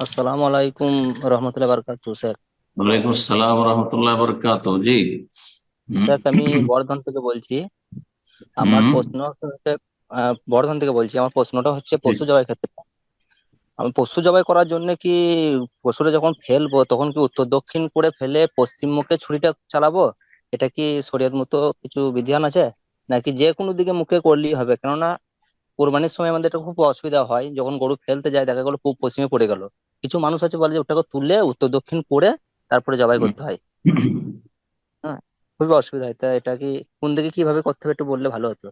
আসসালামু আলাইকুম রহমতুল্লাহ বারকাতু স্যার। ওয়ালাইকুম আসসালাম রহমতুল্লাহ বরকাত জি। স্যার আমি বর্ধমান থেকে বলছি। আমার প্রশ্ন হচ্ছে বর্ধমান থেকে বলছি। আমার প্রশ্নটা হচ্ছে পশু জবাই ক্ষেত্রে। আমি পশু জবাই করার জন্য কি পশুটা যখন ফেলব তখন কি উত্তর দক্ষিণ করে ফেলে পশ্চিম মুখে ছুরিটা চালাবো? এটা কি শরীয়ত মতো কিছু বিধান আছে? নাকি যে কোনো দিকে মুখে করলেই হবে? কেননা কোরবানির সময় আমাদের এটা খুব অসুবিধা হয়। যখন গরু ফেলতে যায় দেখা গেলো খুব পশ্চিমে পড়ে গেল। কিছু মানুষ আছে বলে যে, ওটাকে তুলে উত্তর দক্ষিণ করে তারপরে জবাই করতে হয়। হ্যাঁ খুবই অসুবিধা হয়। তা এটা কি, কোন দিকে কীভাবে করতে হবে একটু বললে ভালো হতো।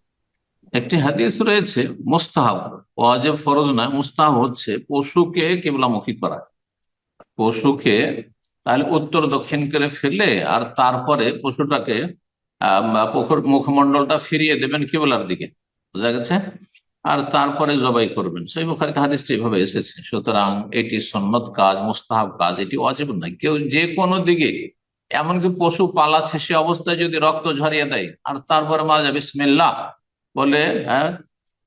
একটি হাদিস রয়েছে, মুস্তাহাব। ওয়াজিব ফরজ নয়, মুস্তাহাব হচ্ছে পশুকে কেবলামুখী করা। পশুকে তাহলে উত্তর দক্ষিণ করে ফেলে আর তারপরে পশুটাকে মুখমণ্ডলটা ফিরিয়ে দেবেন কেবলার দিকে। বোঝা গেছে? আর তারপরে জবাই করবেন সেই বুখারিতে হাদিসটি এভাবে এসেছে সুতরাং এটি সন্ন্যত কাজ মুস্তাহাব কাজ এটি অজীব নয় কেউ যে কোনো দিকে এমনকি পশু পালাচ্ছে সে অবস্থায় যদি রক্ত ঝরিয়ে দেয় আর তারপরে মারা যাবে বিসমিল্লাহ বলে হ্যাঁ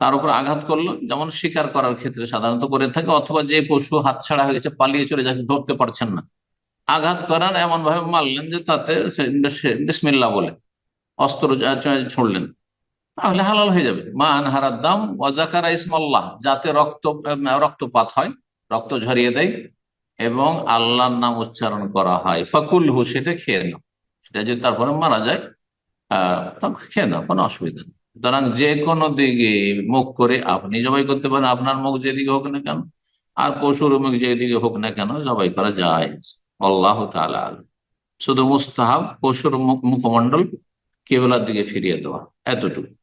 তার উপর আঘাত করল যেমন শিকার করার ক্ষেত্রে সাধারণত করে থাকে অথবা যে পশু হাতছাড়া হয়ে গেছে পালিয়ে চলে যাচ্ছে ধরতে পারছেন না আঘাত করার এমন ভাবে মারলেন যে তাতে সে বিসমিল্লাহ বলে অস্ত্র ছুড়লেন তাহলে হালাল হয়ে যাবে। মা আনহারার দাম ওয়াজাকারা ইসমাল্লাহ, যাতে রক্ত রক্তপাত হয়, রক্ত ঝরিয়ে দেয়, এবং আল্লাহর নাম উচ্চারণ করা হয়। ফাকুল হু সেটা খেয়ে নাও। সেটা যদি তারপরে মারা যায় আহ খেয়ে নাও, কোনো অসুবিধা নেই। সুতরাং যে কোনো দিকে মুখ করে আপনি জবাই করতে পারেন, আপনার মুখ যেদিকে হোক না কেন, আর পশুর মুখ যেদিকে হোক না কেন, জবাই করা যায় আল্লাহ তালা শুধু মুস্তাহাব, পশুর মুখ মুখমন্ডল কেবলার দিকে ফিরিয়ে দেওয়া, এতটুকু।